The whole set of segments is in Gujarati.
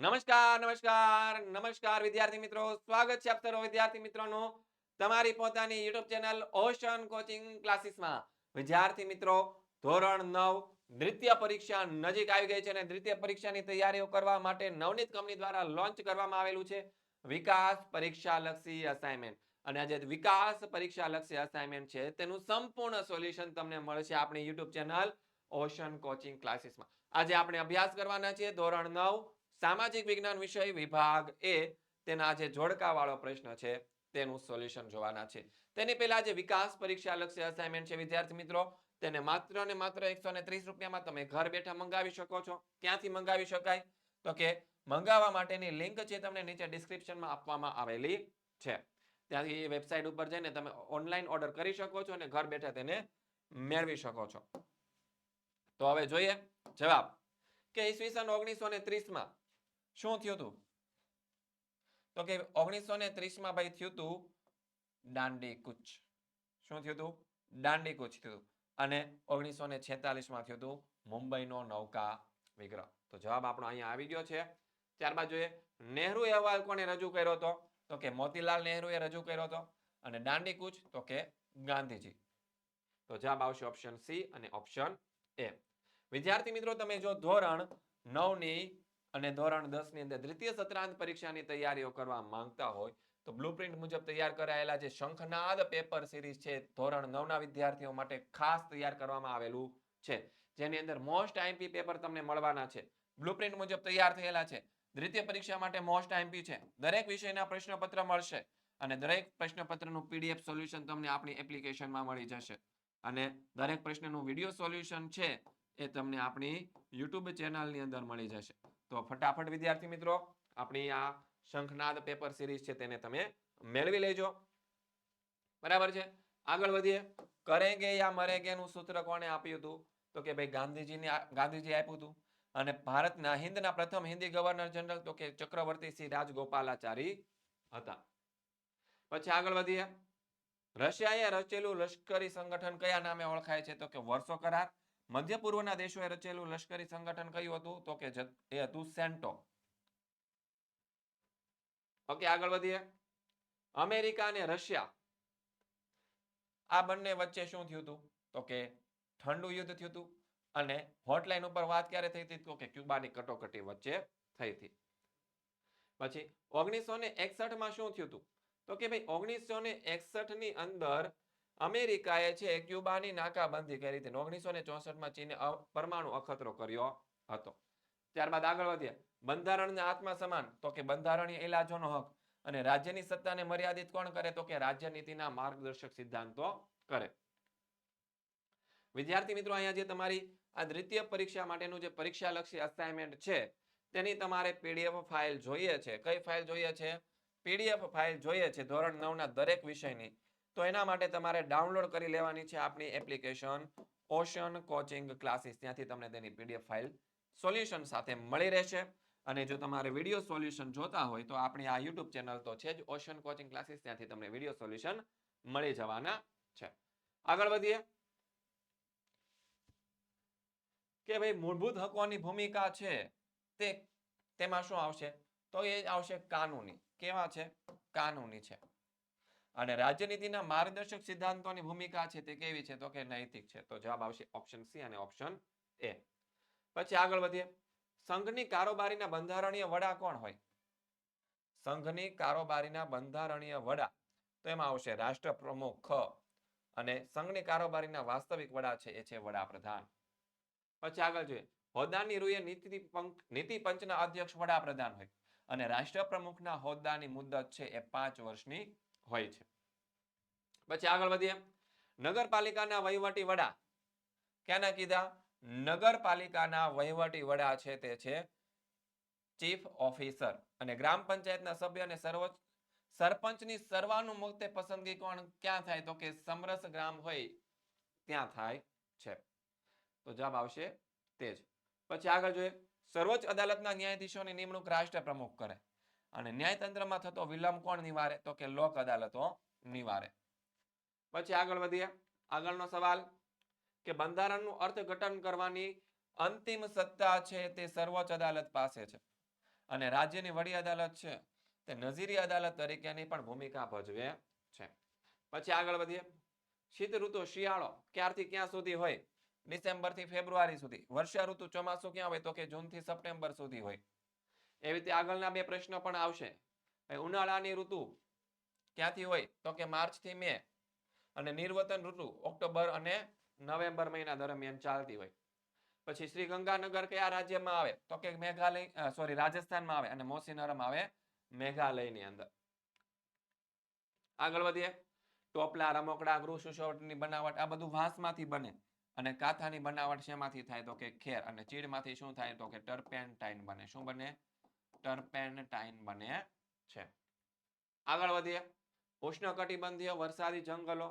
નમસ્કાર નમસ્કાર નમસ્કાર વિદ્યાર્થી મિત્રો. સ્વાગત છે આપ સર્વ વિદ્યાર્થી મિત્રોનું તમારી પોતાની YouTube ચેનલ ઓશન કોચિંગ ક્લાસીસમાં. વિદ્યાર્થી મિત્રો, ધોરણ 9 દ્વિતીય પરીક્ષા નજીક આવી ગઈ છે અને દ્વિતીય પરીક્ષાની તૈયારીઓ કરવા માટે નવનીત કંપની દ્વારા લોન્ચ કરવામાં આવેલું છે વિકાસ પરીક્ષા લક્ષી અસાઇનમેન્ટ અને આજે વિકાસ પરીક્ષા લક્ષી અસાઇનમેન્ટ છે, તેનું સંપૂર્ણ સોલ્યુશન તમને મળશે આપણી યુટ્યુબ ચેનલ ઓશન કોચિંગ ક્લાસીસમાં. આજે આપણે અભ્યાસ કરવાના છીએ ધોરણ નવ સામાજિક વિજ્ઞાન વિષય વિભાગ એ તેના જે જોડકા વાળો પ્રશ્ન છે, તેનું સોલ્યુશન જોવાના છે. તેની પહેલા જે વિકાસ પરીક્ષા લક્ષી અસાઇનમેન્ટ છે, વિદ્યાર્થી મિત્રો, તેને માત્ર ને માત્ર એકસો ને ત્રીસ રૂપિયામાં તમે ઘર બેઠા મંગાવી શકો છો. ક્યાંથી મંગાવી શકાય? તો કે મંગાવવા માટેની લિંક છે તમને નીચે ડિસ્ક્રિપ્શનમાં આપવામાં આવેલી છે. ત્યાંથી એ વેબસાઇટ ઉપર જઈને તમે ઓનલાઈન ઓર્ડર કરી શકો છો અને ઘર બેઠા તેને મેળવી શકો છો. તો હવે જોઈએ જવાબ. કે ઈસવીસન ઓગણીસો ને ત્રીસમાં શું થયું હતું તો કે ઓગણીસો ને ત્રીસમાં ભાઈ થયું હતું દાંડી કૂચ શું થયું હતું દાંડી કૂચ થયું હતું. અને ઓગણીસો ને છેતાલીસમાં થયું હતું મુંબઈનો નૌકા વિગ્રહ. તો જવાબ આપણો અહીંયા આવી ગયો છે. ત્યારબાદ જોઈએ નહેરુ અહેવાલ કોને રજૂ કર્યો હતો? તો કે મોતીલાલ નહેરુએ રજૂ કર્યો હતો. અને દાંડી કૂચ તો કે ગાંધીજી. તો જવાબ આવશે ઓપ્શન સી અને ઓપ્શન એ. વિદ્યાર્થી મિત્રો, તમે જો ધોરણ નવની અને ધોરણ દસની અંદર દ્વિતીય સત્રાંત પરીક્ષાની તૈયારીઓ કરવા માંગતા હોય, તો બ્લુપ્રિન્ટ મુજબ તૈયાર કરાયેલા જે શંખનાદ પેપર સિરીઝ છે, ધોરણ નવના વિદ્યાર્થીઓ માટે ખાસ તૈયાર કરવામાં આવેલું છે. જેની અંદર મોસ્ટ આઈએમપી પેપર તમને મળવાના છે. બ્લુપ્રિન્ટ મુજબ તૈયાર થયેલા છે. દ્વિતીય પરીક્ષા માટે મોસ્ટ આઈએમપી છે. દરેક વિષયના પ્રશ્નપત્ર મળશે અને દરેક પ્રશ્નપત્રનું પીડીએફ સોલ્યુશન તમને આપણી એપ્લિકેશનમાં મળી જશે. અને દરેક પ્રશ્નનું વીડિયો સોલ્યુશન છે એ તમને આપણી યુટ્યુબ ચેનલની અંદર મળી જશે. તો ફટાફટ, વિદ્યાર્થી મિત્રો, આપણી આ શંખનાદ પેપર સિરીઝ છે તેને તમે મેળવી લેજો. બરાબર છે? આગળ વધીએ. કરેંગે યા મરેંગે નું સૂત્ર કોણે આપ્યું હતું? તો કે ભાઈ ગાંધીજીને ગાંધીજી આપ્યું હતું. અને ભારતના હિન્દના પ્રથમ હિન્દી ગવર્નર જનરલ તો કે ચક્રવર્તી સિંહ રાજગોપાલાચારી હતા. પછી આગળ વધીએ. રશિયાએ રચેલું લશ્કરી સંગઠન કયા નામે ઓળખાય છે? તો કે વર્ષો કરાર. મધ્ય પૂર્વના દેશોએ રચેલું લશ્કરી સંગઠન કયું હતું? તો કે એ હતું સેન્ટો ઓકે, આગળ વધીએ. અમેરિકા અને રશિયા. આ બંને વચ્ચે શું થયું હતું? તો કે ઠંડુ યુદ્ધ થયું હતું અને હોટલાઈન ઉપર વાત ક્યારે થઈ હતી? તો કે ક્યુબાની કટોકટી વચ્ચે થઈ હતી. પછી ઓગણીસો ને એકસઠમાં શું થયું હતું? તો કે ભાઈ ઓગણીસો ને એકસઠની અંદર અમેરિકાએ છે ક્યુબાની નાકાબંધી કરી હતી. ઓગણીસો ને ચોસઠમાં ચીને પરમાણુ અખતરો કર્યો હતો. ત્યારબાદ આગળ વધીએ. બંધારણના આત્મા સમાન. તો કે બંધારણીય ઇલાજોનો હક. અને રાજ્યની સત્તાને મર્યાદિત કોણ કરે? તો કે રાજ્ય નીતિના માર્ગદર્શક સિદ્ધાંતો કરે. વિદ્યાર્થી મિત્રો, અહીંયા જે તમારી આ દ્વિતીય પરીક્ષા માટેનું જે પરીક્ષા લક્ષી અસાઇનમેન્ટ છે, તેની તમારે પીડીએફ ફાઇલ જોઈએ છે. કઈ ફાઇલ જોઈએ છે? પીડીએફ ફાઇલ જોઈએ છે. ધોરણ નવના દરેક વિષયની. તો એના માટે તમારે ડાઉનલોડ કરી લેવાની છે આપણી એપ્લિકેશન ઓશન કોચિંગ ક્લાસીસ. ત્યાંથી તમને તેની પીડીએફ ફાઇલ સોલ્યુશન સાથે મળી રહેશે. અને જો તમારે વીડિયો સોલ્યુશન જોતા હોય તો આપણી આ યુટ્યુબ ચેનલ તો છે જ ઓશન કોચિંગ ક્લાસીસ. ત્યાંથી તમને વીડિયો સોલ્યુશન મળી જવાના છે. આગળ વધીએ. કે ભાઈ મૂળભૂત હકોની ભૂમિકા છે તે, તેમાં શું આવશે? તો એ આવશે કાનૂની. કેવા છે? કાનૂની છે. અને રાજનીતિના માર્ગદર્શક સિદ્ધાંતોની ભૂમિકા છે તે કેવી છે તો કે નૈતિક છે. તો જવાબ આવશે ઓપ્શન સી અને ઓપ્શન એ પછી આગળ વધીએ. સંઘની કારોબારીના બંધારણીય વડા કોણ હોય? સંઘની કારોબારીના બંધારણીય વડા. તો એમાં આવશે રાષ્ટ્ર પ્રમુખ અને સંઘની કારોબારીના વાસ્તવિક વડા છે એ છે વડાપ્રધાન. પછી આગળ જોઈએ. હોદ્દાની રૂએ નીતિ નીતિ પંચના અધ્યક્ષ વડાપ્રધાન હોય. અને રાષ્ટ્ર પ્રમુખના હોદ્દાની મુદત છે એ પાંચ વર્ષની હોય છે. પછી આગળ વધીએ. નગરપાલિકાના વહીવટી વડા ક્યાંના કીધા? નગરપાલિકાના વહીવટી વડા છે તે છે ચીફ ઓફિસર અને ગ્રામ પંચાયતના સભ્ય અને સર્વોચ્ચ સરપંચની સર્વાનુમુક્તે પસંદગી કોણ? ક્યાં થાય? તો કે સમરસ ગ્રામ હોય, ત્યાં થાય છે. તો જવાબ આવશે તે જ. પછી આગળ જોઈએ. સર્વોચ્ચ અદાલતના ન્યાયાધીશોની નિમણૂક રાષ્ટ્ર પ્રમુખ કરે. અને ન્યાયતંત્રમાં થતો વિલંબ કોણ નિવારે? તો કે લોક અદાલતો નિવારે. પછી આગળ વધીએ. આગળનો સવાલ કે બંધારણનું અર્થઘટન કરવાની અંતિમ સત્તા છે તે સર્વોચ્ચ અદાલત પાસે છે. અને રાજ્યની વડી અદાલત છે તે નજીરી અદાલત તરીકેની પણ ભૂમિકા ભજવે છે. પછી આગળ વધીએ. શીત ઋતુ શિયાળો ક્યારથી ક્યાં સુધી હોય? ડિસેમ્બરથી ફેબ્રુઆરી સુધી. વર્ષા ઋતુ ચોમાસું ક્યાં હોય? તો કે જૂનથી સપ્ટેમ્બર સુધી હોય. એવી રીતે આગળના બે પ્રશ્નો પણ આવશે. ઉનાળાની ઋતુ ક્યાંથી હોય? તો કે માર્ચથી મે. અને નિર્વતન ઋતુ ઓક્ટોબર અને નવેમ્બર મહિના દરમિયાન ચાલતી હોય. પછી શ્રી ગંગાનગર કયા રાજ્યમાં આવે? તો કે મેઘાલય સોરી રાજસ્થાનમાં આવે અને મોસીનરમ આવે મેઘાલયની અંદર. આગળ વધીએ. ટોપલા, રમકડા, ગૃહ સુશોટની બનાવટ આ બધું વાંસમાંથી બને અને કાથાની બનાવટ શેમાંથી થાય? તો કે ખેર અને ચીડમાંથી શું થાય? તો કે ટર્પેન્ટાઇન બને. શું બને? ટર્પેન્ટાઇન બને છે. આગળ વધીએ. ઉષ્ણકટિબંધીય વરસાદી જંગલો.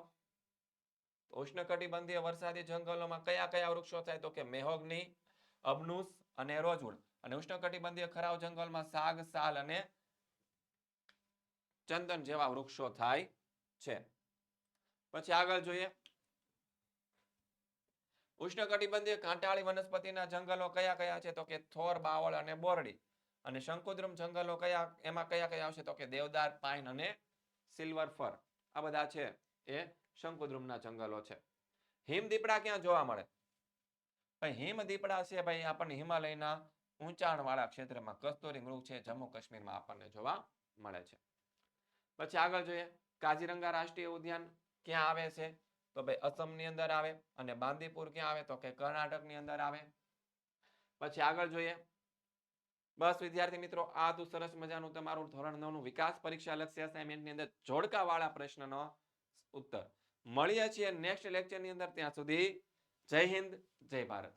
ઉષ્ણકટિબંધીય વરસાદી જંગલોમાં કયા કયા વૃક્ષો થાય તો કે મેહોગની, અબનુસ અને રોજવુડ અને ઉષ્ણકટિબંધીય ખરાવ જંગલમાં સાગ, સાલ અને ચંદન જેવા વૃક્ષો થાય છે. પછી આગળ જોઈએ. ઉષ્ણકટિબંધીય કાંટાળી વનસ્પતિના જંગલો કયા કયા છે તો કે થોર, બાવળ અને બોરડી. અને શંકુદ્રમ જંગલો કયા, એમાં કયા કયા આવશે તો કે દેવદાર, પાઇન અને સિલ્વર ફર આ બધા છે એ શંકુદ્રુમના જંગલો છે. હિમ દીપડા ક્યાં જોવા મળે? હિમ દીપડા છે ભાઈ, આપણને હિમાલયના ઊંચાણ વાળા ક્ષેત્રમાં. કસ્તુરી મૃગ છે, જમ્મુ કાશ્મીરમાં આપણને જોવા મળે છે. પછી આગળ જોઈએ કાજીરંગા રાષ્ટ્રીય ઉદ્યાન ક્યાં આવે છે? તો ભાઈ, અસમની અંદર આવે અને બાંદીપુર ક્યાં આવે? તો કે કર્ણાટકની અંદર આવે. પછી આગળ જોઈએ બસ, વિદ્યાર્થી મિત્રો, આ હતું સરસ મજાનું તમારું ધોરણ નવનું વિકાસ પરીક્ષા લક્ષ્ય assignment ની અંદર જોડકા વાળા પ્રશ્નનો ઉત્તર. મળીએ છીએ નેક્સ્ટ લેક્ચરની અંદર. ત્યાં સુધી જય હિન્દ, જય ભારત.